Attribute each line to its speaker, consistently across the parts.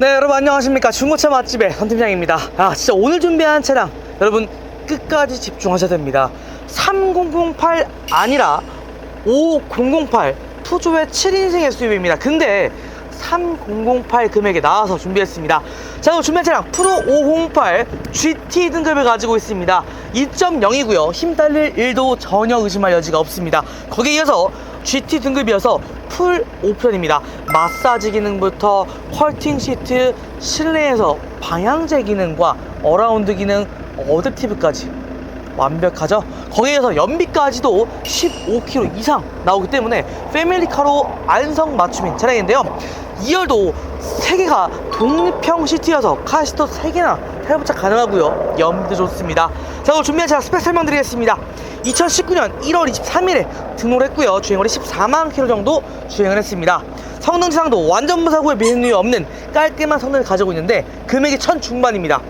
Speaker 1: 네 여러분 안녕하십니까? 중고차 맛집의 선팀장입니다. 아 진짜 오늘 준비한 차량 여러분 끝까지 집중하셔야 됩니다. 3008 아니라 5008 푸조의 7인승 SUV입니다. 근데 3008 금액에 나와서 준비했습니다 자 오늘 준비한 차량 프로 508 GT 등급을 가지고 있습니다 2.0이고요 힘 딸릴 일도 전혀 의심할 여지가 없습니다 거기에 이어서 GT 등급이어서 풀 옵션입니다 마사지 기능부터 컬팅 시트 실내에서 방향제 기능과 어라운드 기능 어댑티브까지 완벽하죠. 거기에서 연비까지도 15km 이상 나오기 때문에 패밀리카로 안성 맞춤인 차량인데요. 2열도 3개가 독립형 시트여서 카시트 3개나 탈부착 가능하고요. 연비도 좋습니다. 자, 오늘 준비한 차량 스펙 설명드리겠습니다. 2019년 1월 23일에 등록을 했고요. 주행거리 14만 킬로 정도 주행을 했습니다. 성능 지상도 완전 무사고에 미흡이 없는 깔끔한 성능을 가지고 있는데 금액이 천 중반입니다.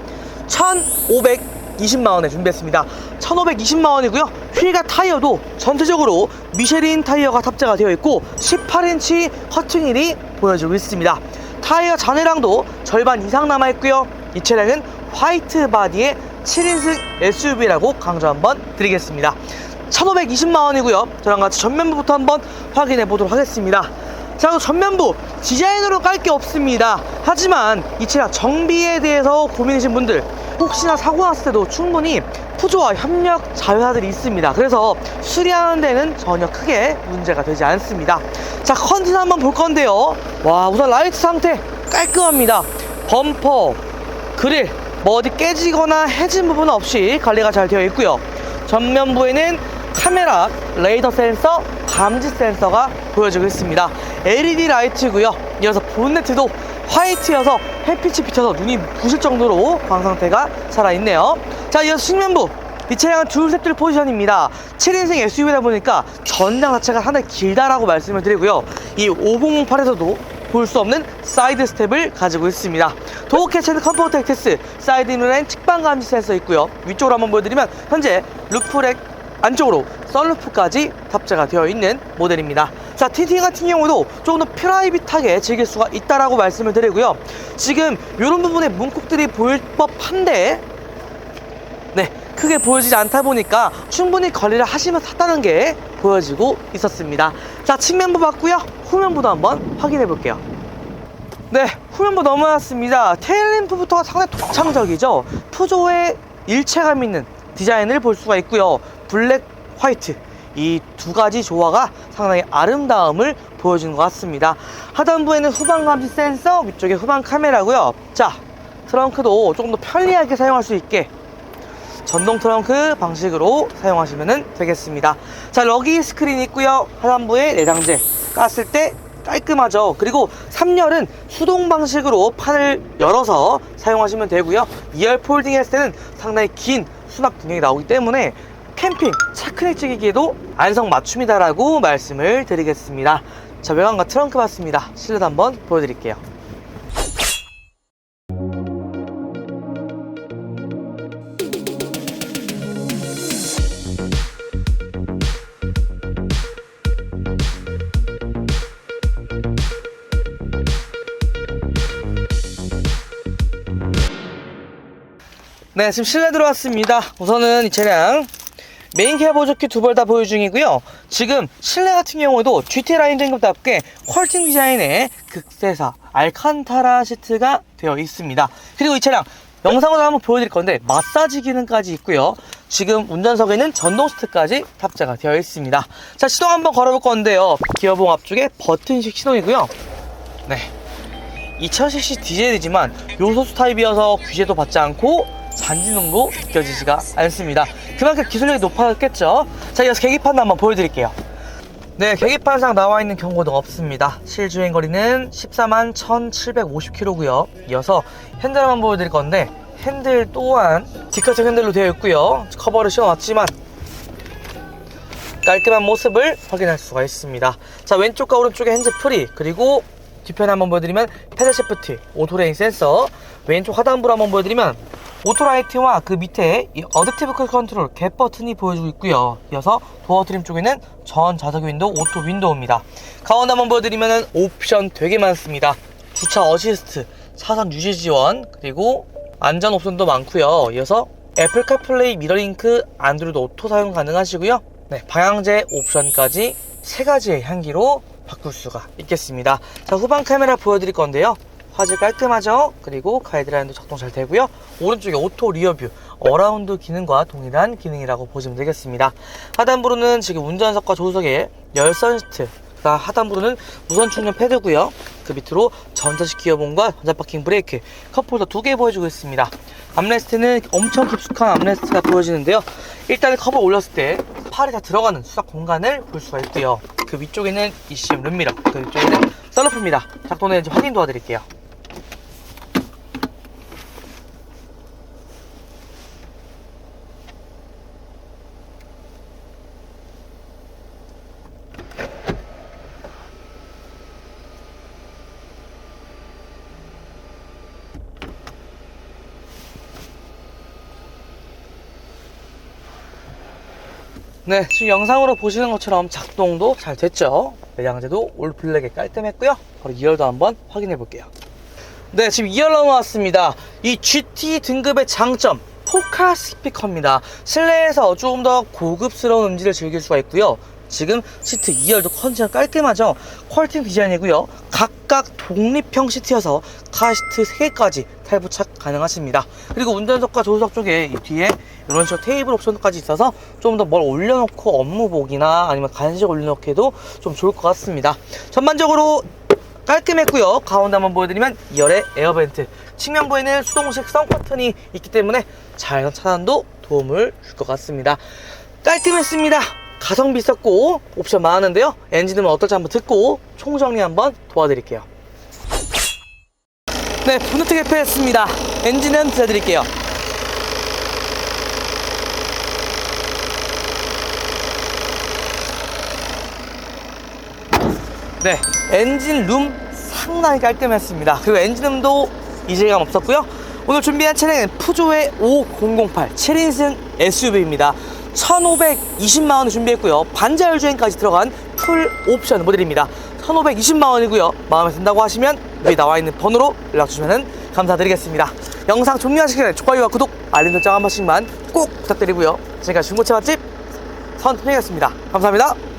Speaker 1: 1,520만 원에 준비했습니다. 1,520만 원이고요. 휠과 타이어도 전체적으로 미쉐린 타이어가 탑재가 되어 있고 18인치 커팅힐이 보여지고 있습니다. 타이어 잔해량도 절반 이상 남아 있고요. 이 차량은 화이트 바디의 7인승 SUV라고 강조 한번 드리겠습니다. 1,520만 원이고요. 저랑 같이 전면부부터 한번 확인해 보도록 하겠습니다. 자, 전면부 디자인으로 깔 게 없습니다. 하지만 이 차량 정비에 대해서 고민이신 분들 혹시나 사고 났을 때도 충분히 푸조와 협력 자회사들이 있습니다. 그래서 수리하는 데는 전혀 크게 문제가 되지 않습니다. 자, 컨디션 한번 볼 건데요. 와, 우선 라이트 상태 깔끔합니다. 범퍼, 그릴, 뭐 어디 깨지거나 해진 부분 없이 관리가 잘 되어 있고요. 전면부에는 카메라, 레이더 센서, 감지 센서가 보여지고 있습니다. LED 라이트고요. 이어서 본네트도 화이트여서 햇빛이 비쳐서 눈이 부실 정도로 광 상태가 살아있네요. 자, 이어서 측면부. 이 차량은 둘 셋둘 포지션입니다. 7인승 SUV다 보니까 전장 자체가 상당히 길다라고 말씀을 드리고요. 이 5008에서도 볼 수 없는 사이드 스텝을 가지고 있습니다. 도어 캐치는 컴포트 액세스, 사이드 인라인 측방 감지 센서 있고요. 위쪽으로 한번 보여드리면 현재 루프렉 안쪽으로 썬루프까지 탑재가 되어 있는 모델입니다. 자, TT 같은 경우도 조금 더 프라이빗하게 즐길 수가 있다라고 말씀을 드리고요. 지금 이런 부분에 문콕들이 보일 법한데 네, 크게 보여지지 않다 보니까 충분히 관리를 하시면서 탔다는 게 보여지고 있었습니다. 자, 측면부 봤고요. 후면부도 한번 확인해 볼게요. 네, 후면부 넘어왔습니다. 테일램프부터가 상당히 독창적이죠. 푸조의 일체감 있는 디자인을 볼 수가 있고요. 블랙, 화이트 이 두 가지 조화가 상당히 아름다움을 보여주는 것 같습니다. 하단부에는 후방 감지 센서, 위쪽에 후방 카메라고요. 자, 트렁크도 조금 더 편리하게 사용할 수 있게 전동 트렁크 방식으로 사용하시면 되겠습니다. 자, 러기 스크린 있고요. 하단부에 내장재 깠을 때 깔끔하죠. 그리고 3열은 수동 방식으로 판을 열어서 사용하시면 되고요. 2열 폴딩 했을 때는 상당히 긴 수납 능력이 나오기 때문에 캠핑, 차크랙 찍기에도 안성 맞춤이다라고 말씀을 드리겠습니다. 자, 외관과 트렁크 봤습니다. 실내도 한번 보여드릴게요. 네, 지금 실내 들어왔습니다. 우선은 이 차량 메인 케어 보조키 두 벌 다 보유 중이고요. 지금 실내 같은 경우도 GT 라인 등급답게 퀄팅 디자인의 극세사 알칸타라 시트가 되어 있습니다. 그리고 이 차량 영상으로 한번 보여드릴 건데 마사지 기능까지 있고요. 지금 운전석에는 전동 시트까지 탑재가 되어 있습니다. 자, 시동 한번 걸어볼 건데요. 기어봉 앞쪽에 버튼식 시동이고요. 네. 2000cc 디젤이지만 요소수 타입이어서 규제도 받지 않고 잔진동도 느껴지지가 않습니다. 그만큼 기술력이 높아졌겠죠. 자, 이어서 계기판도 한번 보여드릴게요. 네, 계기판상 나와 있는 경고등 없습니다. 실주행 거리는 14만 1750km고요. 이어서 핸들 한번 보여드릴 건데 핸들 또한 디커팅 핸들로 되어 있고요. 커버를 씌워놨지만 깔끔한 모습을 확인할 수가 있습니다. 자, 왼쪽과 오른쪽에 핸즈 프리, 그리고 뒤편에 한번 보여드리면 패드 시프트, 오토레인 센서, 왼쪽 하단부를 한번 보여드리면 오토라이트와 그 밑에 이 어댑티브 크루즈 컨트롤 갭 버튼이 보여주고 있고요. 이어서 도어 트림 쪽에는 전 자석 윈도우, 오토 윈도우입니다. 가운데 한번 보여드리면 옵션 되게 많습니다. 주차 어시스트, 차선 유지 지원 그리고 안전 옵션도 많고요. 이어서 애플 카플레이 미러링크 안드로이드 오토 사용 가능하시고요. 네, 방향제 옵션까지 세 가지의 향기로 바꿀 수가 있겠습니다. 자, 후방 카메라 보여드릴 건데요. 화질 깔끔하죠? 그리고 가이드라인도 작동 잘 되고요. 오른쪽에 오토 리어뷰, 어라운드 기능과 동일한 기능이라고 보시면 되겠습니다. 하단부로는 지금 운전석과 조수석에 열선 시트, 그 하단부로는 무선 충전 패드고요. 그 밑으로 전자식 기어봉과 전자 파킹 브레이크, 컵홀더 두 개 보여주고 있습니다. 암레스트는 엄청 깊숙한 암레스트가 보여지는데요. 일단 컵을 올렸을 때 팔이 다 들어가는 수납 공간을 볼 수가 있고요. 그 위쪽에는 ECM 룸미러, 그 위쪽에는 썬루프입니다. 작동되는지 확인 도와드릴게요. 네, 지금 영상으로 보시는 것처럼 작동도 잘 됐죠. 내장재도 올블랙에 깔끔했고요. 바로 2열도 한번 확인해 볼게요. 네, 지금 2열 넘어왔습니다. 이 GT 등급의 장점, 포카 스피커입니다. 실내에서 조금 더 고급스러운 음질을 즐길 수가 있고요. 지금 시트 2열도 컨디션 깔끔하죠? 퀄팅 디자인이고요. 각각 독립형 시트여서 카시트 3개까지 탈부착 가능하십니다. 그리고 운전석과 조수석 쪽에 이 뒤에 이런 식으로 테이블 옵션까지 있어서 좀 더 뭘 올려놓고 업무복이나 아니면 간식 올려놓기에도 좀 좋을 것 같습니다. 전반적으로 깔끔했고요. 가운데 한번 보여드리면 2열의 에어벤트 측면부에는 수동식 선 커튼이 있기 때문에 자연 차단도 도움을 줄 것 같습니다. 깔끔했습니다. 가성비 있었고 옵션 많았는데요. 엔진은 어떨지 한번 듣고 총정리 한번 도와드릴게요. 네, 분노트 개폐했습니다. 엔진은 들려드릴게요. 네, 엔진 룸 상당히 깔끔했습니다. 그리고 엔진음도 이질감 없었고요. 오늘 준비한 차량은 푸조의 5008 7인승 SUV입니다. 1,520만 원을 준비했고요. 반자율 주행까지 들어간 풀 옵션 모델입니다. 1,520만 원이고요. 마음에 든다고 하시면 위에 나와 있는 번호로 연락 주시면 감사드리겠습니다. 영상 종료하시기 전에 좋아요와 구독, 알림 설정 한 번씩만 꼭 부탁드리고요. 지금까지 중고차 맛집 선택이었습니다. 감사합니다.